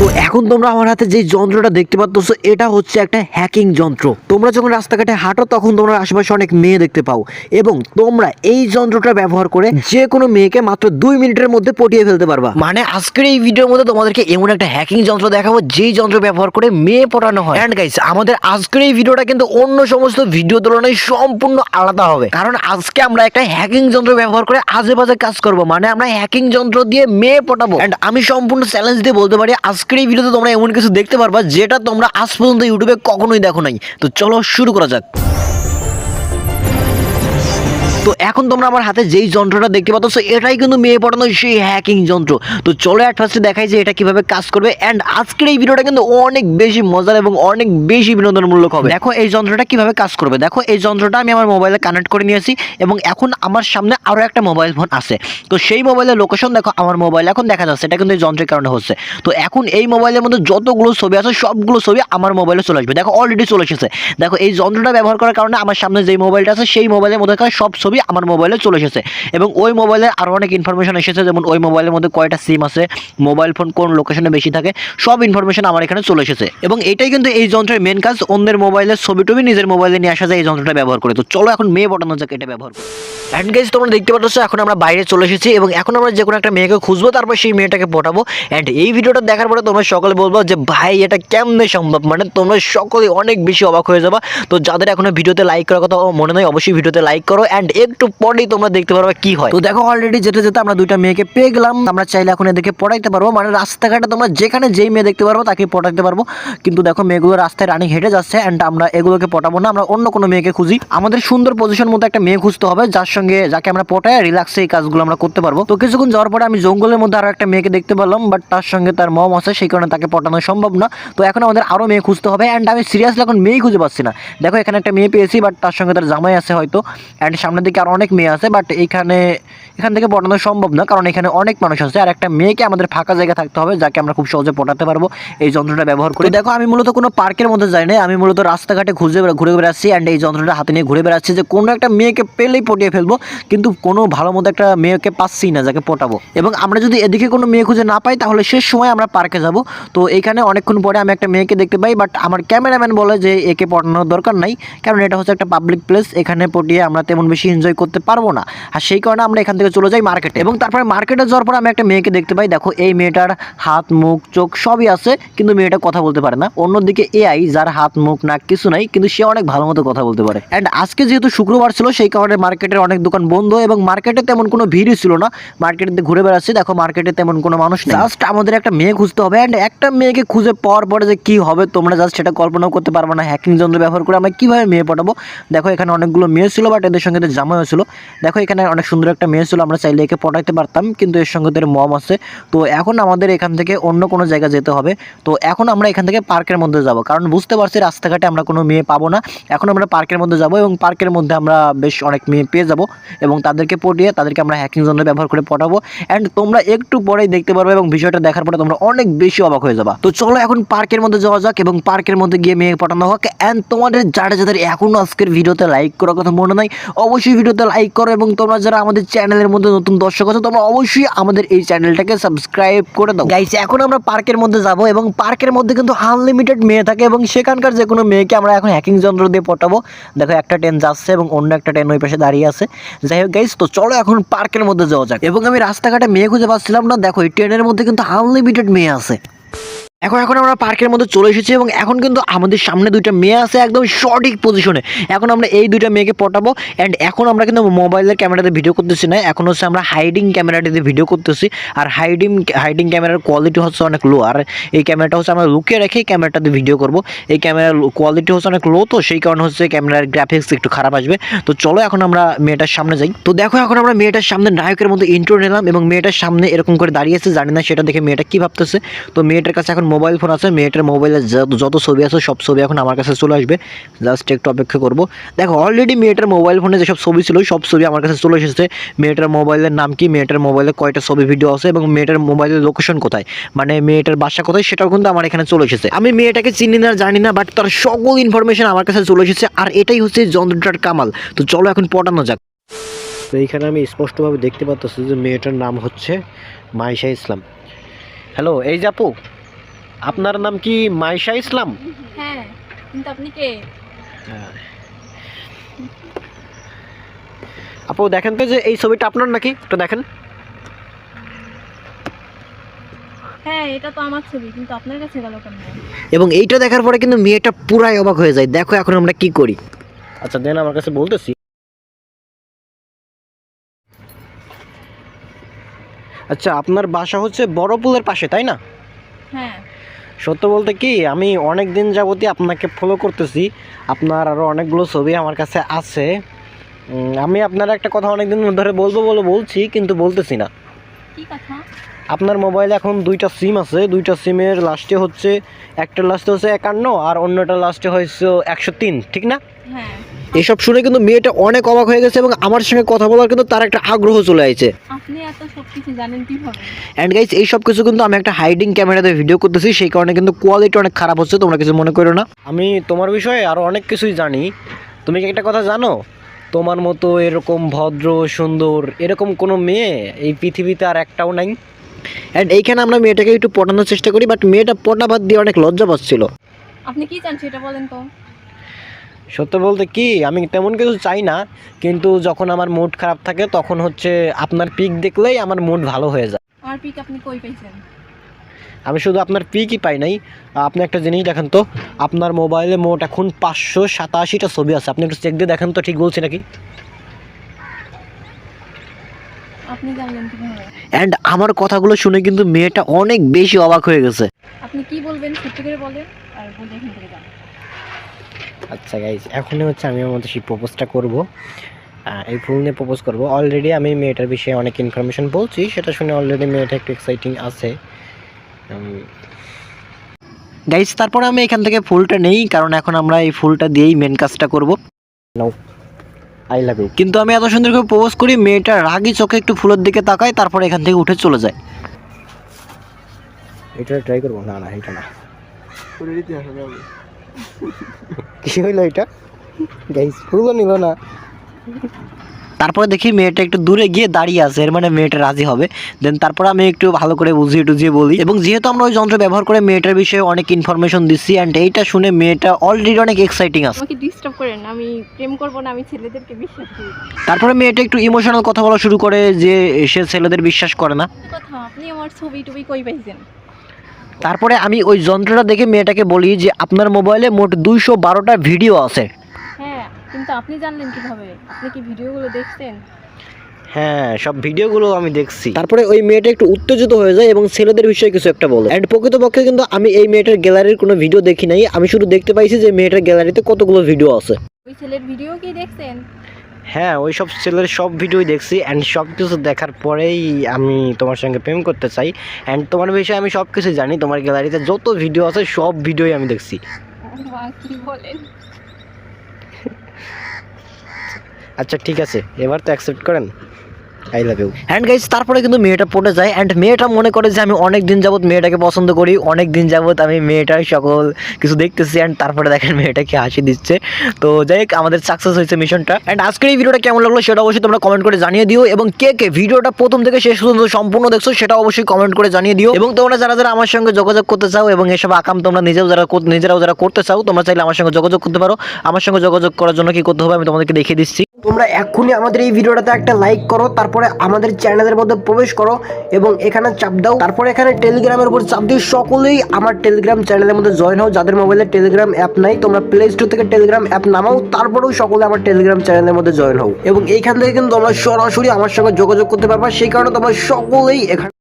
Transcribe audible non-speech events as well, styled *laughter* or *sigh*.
তো এখন তোমরা আমার হাতে যে যন্ত্রটা দেখতে পাচ্ছ এটা হচ্ছে একটা হ্যাকিং যন্ত্র। তোমরা যখন রাস্তাঘাটে হাঁটো তখন তোমরা আশেপাশে অনেক মেয়ে দেখতে পাও। এবং তোমরা এই যন্ত্রটা ব্যবহার করে যে কোনো মেয়েকে মাত্র দুই মিনিটের মধ্যে পটিয়ে ফেলতে পারবা। মানে আজকের এই ভিডিওর মধ্যে তোমাদেরকে এমন একটা হ্যাকিং যন্ত্র দেখাবো যেই যন্ত্র ব্যবহার করে মেয়ে পটানো হয়। অ্যান্ড গাইস আমাদের আজকের এই ভিডিওটা কিন্তু অন্য সমস্ত ভিডিও তুলনায় সম্পূর্ণ আলাদা হবে। কারণ আজকে আমরা একটা হ্যাকিং যন্ত্র ব্যবহার করে আজে বাজে কাজ করব। মানে আমরা হ্যাকিং যন্ত্র দিয়ে মেয়ে পটাবো। অ্যান্ড আমি সম্পূর্ণ চ্যালেঞ্জ দিয়ে বলতে পারি আজকের এই ভিডিওতে তোমরা এমন কিছু দেখতে পারবা যেটা তোমরা আজ পর্যন্ত ইউটিউবে কখনোই দেখো নাই। তো চলো শুরু করা যাক। তো এখন তোমরা আমার হাতে যেই যন্ত্রটা দেখতে পাচ্ছ এটাই কিন্তু মেয়ে পড়ানো সেই হ্যাকিং যন্ত্র। তো চলো অ্যাট ফার্স্টে দেখাই যে এটা কীভাবে কাজ করবে অ্যান্ড আজকের এই ভিডিওটা কিন্তু অনেক বেশি মজার এবং অনেক বেশি বিনোদনমূলক হবে। দেখো এই যন্ত্রটা কীভাবে কাজ করবে, দেখো এই যন্ত্রটা আমি আমার মোবাইলে কানেক্ট করে নিয়েছি, এবং এখন আমার সামনে আরও একটা মোবাইল ফোন আছে। তো সেই মোবাইলের লোকেশন দেখো, আমার মোবাইল এখন দেখা যাচ্ছে, এটা কিন্তু এই যন্ত্রের কারণে হচ্ছে। তো এখন এই মোবাইলের মধ্যে যতগুলো ছবি আছে, সবগুলো ছবি আমার মোবাইলে চলে আসবে। দেখো অলরেডি চলে এসেছে। দেখো এই যন্ত্রটা ব্যবহার করার কারণে আমার সামনে যেই মোবাইলটা আছে, সেই মোবাইলের মধ্যে সব ছবি আমার মোবাইলে চলে এসেছে। এবং ওই মোবাইলে আরও অনেক ইনফরমেশন এসেছে, যেমন ওই মোবাইলের মধ্যে কয়টা সিম আছে মোবাইল ফোন কোন লোকেশনে বেশি থাকে, সব ইনফরমেশন আমার এখানে চলে এসেছে। এবং এটাই কিন্তু এই যন্ত্রের মেন কাজ, অন্যের মোবাইলের ছবি টবি নিজের মোবাইলে নিয়ে আসা যায়, এই যন্ত্রটা ব্যবহার করে। তো চলো এখন মেয়ে বটানো যাক এটা ব্যবহার করে। অ্যান্ড গাইজ তোমরা দেখতে পাচ্ছ, এখন আমরা বাইরে চলে এসেছি, এবং এখন আমরা যে কোনো একটা মেয়েকে খুঁজবো, তারপর সেই মেয়েটাকে পটাবো। অ্যান্ড এই ভিডিওটা দেখার পরে তোমরা সকলে বলব যে, ভাই, এটা কেমনে সম্ভব? মানে তোমরা সকলে অনেক বেশি অবাক হয়ে যাবা। তো যাদের এখনও ভিডিওতে লাইক করার কথা মনে নয় অবশ্যই ভিডিওতে লাইক করো। অ্যান্ড একটু পরেই তোমরা দেখতে পারবে কি হয়। তো দেখো অলরেডি যেতে যেতে আমরা দুইটা মেয়েকে পেয়ে গেলাম। আমরা চাইলে এখন এদেরকে পড়াইতে পারব। মানে রাস্তাঘাটে তোমরা যেখানে যেই মেয়ে দেখতে পারব তাকে পটাইতে পারব। কিন্তু দেখো মেয়েগুলো রাস্তায় রানিং হেঁটে যাচ্ছে অ্যান্ড আমরা এগুলোকে পটাবো না। আমরা অন্য কোনো মেয়েকে খুঁজি। আমাদের সুন্দর পজিশন মতো একটা মেয়ে খুঁজতে হবে, যার সঙ্গে যাকে আমরা পটায় রিল্যাক্সে এই কাজগুলো আমরা করতে পারব। তো কিছুক্ষণ যাওয়ার পরে আমি জঙ্গলের মধ্যে আরও একটা মেয়েকে দেখতে পারলাম বাট তার সঙ্গে তার মম আছে, সেই কারণে তাকে পটানো সম্ভব না। তো এখন আমাদের আরও মেয়ে খুঁজতে হবে অ্যান্ড আমি সিরিয়াসলি এখন মেয়েই খুঁজে পাচ্ছি না। দেখো এখানে একটা মেয়ে পেয়েছি বাট তার সঙ্গে তার জামাই আছে হয়তো। অ্যান্ড সামনের আর অনেক মেয়ে আছে বাট এখানে এখান থেকে পটানো সম্ভব না, কারণ এখানে অনেক মানুষ আছে আর একটা মেয়েকে আমাদের ফাঁকা জায়গা থাকতে হবে, যাকে আমরা খুব সহজে পটাতে পারব। এই যন্ত্রটা ব্যবহার করে দেখো, আমি মূলত কোনো পার্কের মধ্যে যাই না আমি মূলত রাস্তাঘাটে ঘুরে ঘুরে বেড়াচ্ছি অ্যান্ড এই যন্ত্রটা হাতে নিয়ে ঘুরে বেড়াচ্ছি যে কোনো একটা মেয়েকে পেলেই পটিয়ে ফেলব, কিন্তু কোনো ভালো মতো একটা মেয়েকে পাচ্ছি না যাকে পটাবো। এবং আমরা যদি এদিকে কোনো মেয়ে খুঁজে না পাই, তাহলে শেষ সময় আমরা পার্কে যাব। তো এখানে অনেকক্ষণ পরে আমি একটা মেয়েকে দেখতে পাই বাট আমার ক্যামেরাম্যান বলে যে একে পটানোর দরকার নাই, কারণ এটা হচ্ছে একটা পাবলিক প্লেস এখানে পটিয়ে আমরা তেমন বেশি এনজয় করতে পারব না। আর সেই কারণে আমরা এখান থেকে চলে যাই মার্কেটে এবং তারপরে মার্কেটে যাওয়ার পর আমি একটা মেয়েকে দেখতে পাই। দেখো, এই মেয়েটার হাত, মুখ, চোখ সবই আছে, কিন্তু মেয়েটা কথা বলতে পারে না। অন্যদিকে এআই যার হাত, মুখ, নাক কিছু নাই, কিন্তু সে অনেক ভালো মতো কথা বলতে পারে। অ্যান্ড আজকে যেহেতু শুক্রবার ছিল, সেই কারণে মার্কেটের অনেক দোকান বন্ধ এবং মার্কেটে তেমন কোনো ভিড়ই ছিল না। মার্কেটে ঘুরে বেড়াচ্ছি, দেখো মার্কেটে তেমন কোনো মানুষ নেই। জাস্ট আমাদের একটা মেয়ে খুঁজতে হবে অ্যান্ড একটা মেয়েকে খুঁজে পাওয়ার পরে যে কি হবে, তোমরা জাস্ট সেটা কল্পনাও করতে পারবে না। হ্যাকিং যন্ত্র ব্যবহার করে আমরা কীভাবে মেয়ে পাঠাবো? দেখো, এখানে অনেকগুলো মেয়ে ছিল বাট এদের সঙ্গে এদের জামাইও ছিল। দেখো, এখানে অনেক সুন্দর একটা মেয়ে ছিল, আমরা চাইলে একে পটাইতে পারতাম, কিন্তু এর সঙ্গে এদের মম আছে। তো এখন আমাদের এখান থেকে অন্য কোনো জায়গায় যেতে হবে। তো এখন আমরা এখান থেকে পার্কের মধ্যে যাব, কারণ বুঝতে পারছি রাস্তাঘাটে আমরা কোনো মেয়ে পাবো না। এখন আমরা পার্কের মধ্যে যাব এবং পার্কের মধ্যে আমরা বেশ অনেক মেয়ে পেয়ে যাব এবং তাদেরকে পটিয়ে তাদেরকে আমরা হ্যাকিং যন্ত্র ব্যবহার করে পটাবো। অ্যান্ড তোমরা একটু পরেই দেখতে পারবে এবং বিষয়টা দেখার পরে তোমরা অনেক বেশি অবাক হয়ে যাবা। তো চলো এখন পার্কের মধ্যে যাওয়া যাক এবং পার্কের মধ্যে গিয়ে মেয়ে পাঠানো হোক। অ্যান্ড তোমাদের যারা যাদের এখনও আজকের ভিডিওতে লাইক করার কথা মনে নাই, অবশ্যই ভিডিওতে লাইক করো এবং তোমরা যারা আমাদের চ্যানেলের মধ্যে নতুন দর্শক আছো, তোমরা অবশ্যই আমাদের এই চ্যানেলটাকে সাবস্ক্রাইব করে দাও। গাইস এখন আমরা পার্কের মধ্যে যাব এবং পার্কের মধ্যে কিন্তু আনলিমিটেড মেয়ে থাকে এবং সেখানকার যে কোনো মেয়েকে আমরা এখন হ্যাকিং যন্ত্র দিয়ে পটাবো। দেখো, একটা ট্রেন যাচ্ছে এবং অন্য একটা ট্রেন ওই পাশে দাঁড়িয়ে আছে। যাই হোক গাইস তো চলো এখন পার্কের মধ্যে যাওয়া যাক। এবং আমি রাস্তাঘাটে মেয়ে খুঁজে পাচ্ছিলাম না। দেখো, এই ট্রেনের মধ্যে কিন্তু আনলিমিটেড মেয়ে আছে। এখন এখন আমরা পার্কের মধ্যে চলে এসেছি এবং এখন কিন্তু আমাদের সামনে দুইটা মেয়ে আছে একদম সঠিক পজিশনে এখন আমরা এই দুইটা মেয়েকে পটাবো অ্যান্ড এখন আমরা কিন্তু মোবাইলের ক্যামেরাতে ভিডিও করতেছি না। এখন হচ্ছে আমরা হাইডিং ক্যামেরাটিতে ভিডিও করতেছি আর হাইডিং হাইডিং ক্যামেরার কোয়ালিটি হচ্ছে অনেক লো আর এই ক্যামেরাটা হচ্ছে আমরা লুকিয়ে রেখে ক্যামেরাটাতে ভিডিও করব। এই ক্যামেরার কোয়ালিটি হচ্ছে অনেক লো তো সেই কারণে হচ্ছে ক্যামেরার গ্রাফিক্স একটু খারাপ আসবে। তো চলো এখন আমরা মেয়েটার সামনে যাই। তো দেখো এখন আমরা মেয়েটার সামনে নায়কের মধ্যে ইন্ট্রো নিলাম এবং মেয়েটার সামনে এরকম করে দাঁড়িয়েছে জানি না সেটা দেখে মেয়েটা কী ভাবতেছে। তো মেয়েটার কাছে এখন মোবাইল ফোন আছে, মেয়েটার মোবাইলে যত- ছবি আছে, সব ছবি এখন আমার কাছে চলে আসবে। জাস্ট একটু অপেক্ষা করব। দেখো অলরেডি মেয়েটার মোবাইল ফোনে যেসব ছবি ছিল, সব ছবি আমার কাছে চলে এসেছে। মেয়েটার মোবাইলের নাম কি? মেয়েটার মোবাইলে কয়টা ছবি ভিডিও আছে এবং মেয়েটার মোবাইলের লোকেশন কোথায়? মানে মেয়েটার বাসা কোথায়? সেটাও কিন্তু আমার এখানে চলে এসেছে। আমি মেয়েটাকে চিনি না, জানি না বাট তার সকল ইনফরমেশন আমার কাছে চলে এসেছে। আর এটাই হচ্ছে যন্ত্রটার কামাল। তো চলো এখন পটানো যাক। তো এইখানে আমি স্পষ্টভাবে দেখতে পাচ্ছি যে মেয়েটার নাম হচ্ছে মাইশা ইসলাম। হ্যালো এই যে আপু? আপনার নাম কি মাইশা ইসলাম? হ্যাঁ কিন্তু আপনি কে? আপু দেখেন তো যে এই ছবিটা আপনার নাকি? একটু দেখেন। হ্যাঁ এটা তো আমার ছবি কিন্তু আপনার কাছে গেল কেন? এবং এইটা দেখার পরে কিন্তু মেয়েটা পুরাই অবাক হয়ে যায় দেখো এখন আমরা কি করি। আচ্ছা দেন আমার কাছে বলতেছি। আচ্ছা আপনার বাসা হচ্ছে বড় পুলের পাশে তাই না? হ্যাঁ। সত্য বলতে কি আমি অনেক দিন যাবতই আপনাকে ফলো করতেছি। আপনার আরও অনেকগুলো ছবি আমার কাছে আছে। আমি আপনার একটা কথা অনেক দিন ধরে বলব বলে বলছি কিন্তু বলতেছি না। আপনার মোবাইলে এখন দুইটা সিম আছে। দুইটা সিমের লাস্টে হচ্ছে একটা লাস্টে হচ্ছে একান্ন আর অন্যটা লাস্টে হয়েছে একশো তিন ঠিক না? হ্যাঁ। এসব শুনে কিন্তু মেয়েটা অনেক অবাক হয়ে গেছে এবং আমার সঙ্গে কথা বলার কিন্তু তার একটা আগ্রহ চলে আসছে আপনি এত সব কিছু জানেন কীভাবে? অ্যান্ড গাইজ এই সব কিছু কিন্তু আমি একটা হাইডিং ক্যামেরাতে ভিডিও করতেছি সেই কারণে কিন্তু কোয়ালিটি অনেক খারাপ হচ্ছে তোমরা কিছু মনে করো না। আমি তোমার বিষয়ে আরও অনেক কিছুই জানি। তুমি কি একটা কথা জানো? তোমার মতো এরকম ভদ্র সুন্দর এরকম কোনো মেয়ে এই পৃথিবীতে আর একটাও নাই? অ্যান্ড এইখানে আমরা মেয়েটাকে একটু পটানোর চেষ্টা করি বাট মেয়েটা পটা বাদ দিয়ে অনেক লজ্জা পাচ্ছিল। আপনি কি চান সেটা বলেন তো? সত্য বলতে কি আমি তেমন কিছু চাই না কিন্তু যখন আমার মুড খারাপ থাকে তখন হচ্ছে আপনার পিক দেখলেই আমার মুড ভালো হয়ে যায়। আমার পিক আপনি কই পাইছেন? আমি শুধু আপনার পিকই পাই নাই। আপনি একটা জিনিস দেখেন তো আপনার মোবাইলে মোট এখন পাঁচশো সাতাশিটা ছবি আছে। আপনি একটু চেক দিয়ে দেখেন তো ঠিক বলছি নাকি? আপনি জানলেন কীভাবে? অ্যান্ড আমার কথাগুলো শুনে কিন্তু মেয়েটা অনেক বেশি অবাক হয়ে গেছে। আপনি কি বলবেন সত্যি করে বলেন আর বলে এখান থেকে যান। আচ্ছা গাইজ এখনই হচ্ছে আমি আমার মতো সেই প্রপোজটা করব। এই ফুল নিয়ে প্রপোজ করব। অলরেডি আমি মেয়েটার বিষয়ে অনেক ইনফরমেশন বলছি, সেটা শুনে অলরেডি মেয়েটা একটু এক্সাইটিং আছে। গাইজ তারপরে আমি এখান থেকে ফুলটা নেই, কারণ এখন আমরা এই ফুলটা দিয়েই মেন কাজটা করব। আই লাভ ইউ কিন্তু আমি এত সুন্দর করে প্রপোজ করি, মেয়েটা রাগি চোখে একটু ফুলের দিকে তাকায়, তারপরে এখান থেকে উঠে চলে যায়। এটা ট্রাই করব? না না, এটা না। *laughs* কি হইল এটা? গাইজ ফুলও নিল না। তারপরে দেখি মেয়েটা একটু দূরে গিয়ে দাঁড়িয়ে আছে এর মানে মেয়েটা রাজি হবে। দেন তারপরে আমি একটু ভালো করে বুঝিয়ে টুজিয়ে বলি। এবং যেহেতু আমরা ওই যন্ত্র ব্যবহার করে মেয়েটার বিষয়ে অনেক ইনফরমেশন দিচ্ছি অ্যান্ড এইটা শুনে মেয়েটা অলরেডি অনেক এক্সাইটিং আছে। আমাকে ডিস্টার্ব করেন আমি প্রেম করব না আমি ছেলেদেরকে বিশ্বাস করি। তারপরে মেয়েটা একটু ইমোশনাল কথা বলা শুরু করে যে সে ছেলেদের বিশ্বাস করে না। কথা? আপনি আমার ছবি টবি কই পাইছেন? তারপরে আমি ওই যন্ত্রটা দেখে মেয়েটাকে বলি যে আপনার মোবাইলে মোট দুইশো বারোটা ভিডিও আছে। হ্যাঁ কিন্তু আপনি জানলেন কীভাবে? আপনি কি ভিডিওগুলো দেখছেন? হ্যাঁ সব ভিডিওগুলো আমি দেখছি। তারপরে ওই মেয়েটা একটু উত্তেজিত হয়ে যায় এবং ছেলেদের বিষয়ে কিছু একটা বলে। অ্যান্ড প্রকৃতপক্ষে কিন্তু আমি এই মেয়েটার গ্যালারির কোনো ভিডিও দেখি নাই। আমি শুধু দেখতে পাইছি যে মেয়েটার গ্যালারিতে কতগুলো ভিডিও আছে। ওই ছেলের ভিডিও কি দেখছেন? হ্যাঁ ওই সব ছেলের সব ভিডিওই দেখছি অ্যান্ড সব কিছু দেখার পরেই আমি তোমার সঙ্গে প্রেম করতে চাই অ্যান্ড তোমার বিষয়ে আমি সব কিছু জানি তোমার গ্যালারিতে যত ভিডিও আছে সব ভিডিওই আমি দেখছি। আচ্ছা ঠিক আছে এবার তো অ্যাকসেপ্ট করেন। I love you and guys তারপরে কিন্তু মেয়েটা পড়ে যায়। অ্যান্ড মেয়েটা মনে করে যে আমি অনেক দিন যাবত মেয়েটাকে পছন্দ করি অনেক দিন যাবত আমি মেয়েটার সকল কিছু দেখতেছি। অ্যান্ড তারপরে দেখেন মেয়েটাকে হাসি দিচ্ছে। তো যাই হোক, আমাদের সাকসেস হয়েছে মিশনটা অ্যান্ড আজকের এই ভিডিওটা কেমন লাগল সেটা অবশ্যই তোমরা কমেন্ট করে জানিয়ে দিও। এবং কে কে ভিডিওটা প্রথম থেকে শেষ পর্যন্ত সম্পূর্ণ দেখছ সেটা অবশ্যই কমেন্ট করে জানিয়ে দিও। এবং তোমরা যারা যারা আমার সঙ্গে যোগাযোগ করতে চাও এবং এসব আকাম তোমরা নিজেও যারা নিজেরাও যারা করতে চাও, তোমরা চাইলে আমার সঙ্গে যোগাযোগ করতে পারো। আমার সঙ্গে যোগাযোগ করার জন্য কি করতে হবে আমি তোমাদেরকে দেখিয়ে দিচ্ছি। তোমরা এক্ষুনি আমাদের এই ভিডিওটাতে একটা লাইক করো, তারপরে আমাদের চ্যানেলের মধ্যে প্রবেশ করো এবং এখানে চাপ দাও। তারপরে এখানে টেলিগ্রামের উপর চাপ দিয়ে সকলেই আমার টেলিগ্রাম চ্যানেলের মধ্যে জয়েন হও। যাদের মোবাইলে টেলিগ্রাম অ্যাপ নাই, তোমরা প্লে স্টোর থেকে টেলিগ্রাম অ্যাপ নামাও, তারপরেও সকলে আমার টেলিগ্রাম চ্যানেলের মধ্যে জয়েন হও। এবং এইখান থেকে কিন্তু তোমরা সরাসরি আমার সঙ্গে যোগাযোগ করতে পারবা। সেই কারণে তোমরা সকলেই এখানে